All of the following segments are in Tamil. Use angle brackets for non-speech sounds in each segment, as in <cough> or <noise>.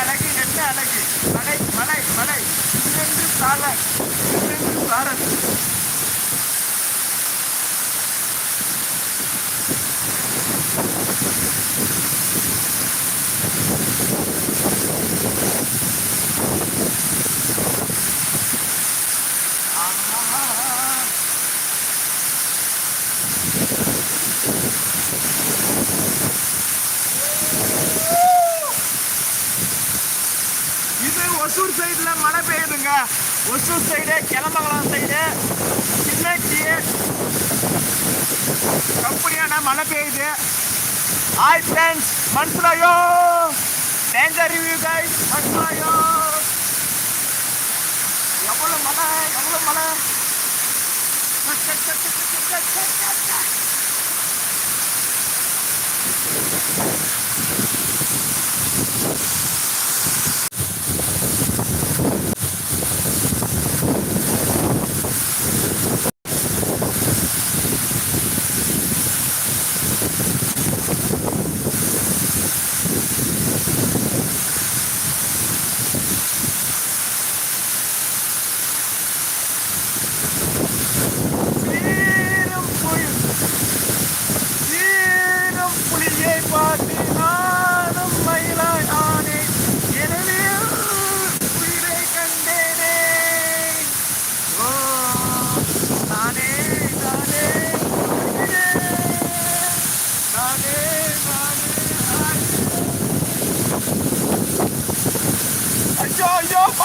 அழகு என்ன அழகு. மலை மலை மலை. இன்னென்று சாலர் இன்னென்று சாரல். அம்மா ஒசூர் சைடில் மழை பெய்யுதுங்க. ஒசூர் சைடு கிளம்பகலம் சைடு சின்னச்சி கம்பெனியான மழை பெய்யுது. ஹாய் ஃப்ரெண்ட்ஸ் மன்சுராயோ டேஞ்சர் ரிவ்யூ கைஸ் மன்சுராயோ எவ்வளோ மழை எவ்வளோ மழை?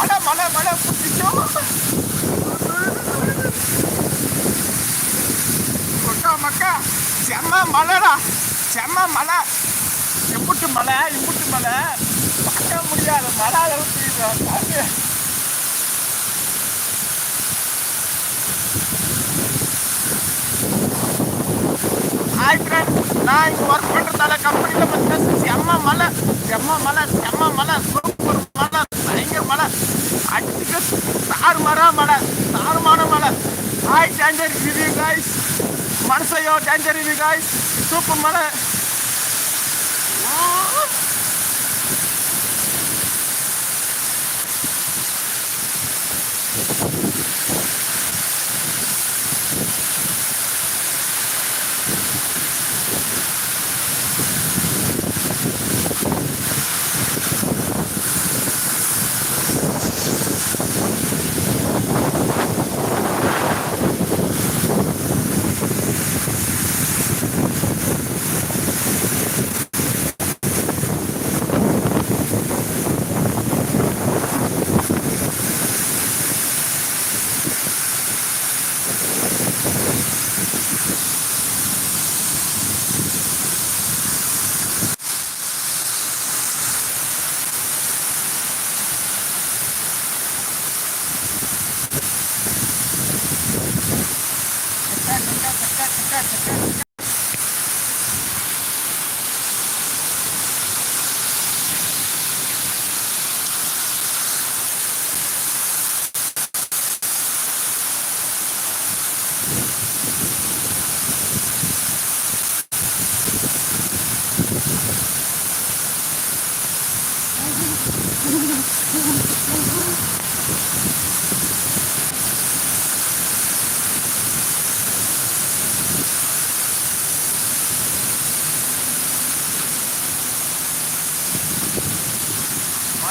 மழை மழை மழை பிடிச்சோம் கொட்டா மக்கா செம்ம மழைடா செம்ம மழை இம்புட்டு மலை இம்புட்டு மலை. பார்க்க முடியாத மழை அளவுக்கு இது ஹாய் ஃப்ரெண்ட் நான் இங்கே ஒர்க் பண்ணுறதால கம்பெனியில் பார்த்தீங்கன்னா செம்ம மலை செம்ம மலை செம்ம மலை. மழை அடிச்சுக்க தாறுமாறா மழை தாறுமான மழை ஹாய் டேஞ்சர் ரிவ்யூ காய்ஸ் மனசையோ டேஞ்சர் ரிவ்யூ காய்ஸ் சூப்பர் மழை って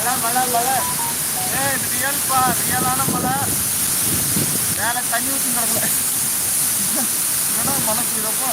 மழை மழை மழை. ஏ இது ரியல்ப்பா ரியலான மழை. மேலே தண்ணி ஊற்றி கிடக்கல. <laughs> என்னடா மழை பெய்யறப்போ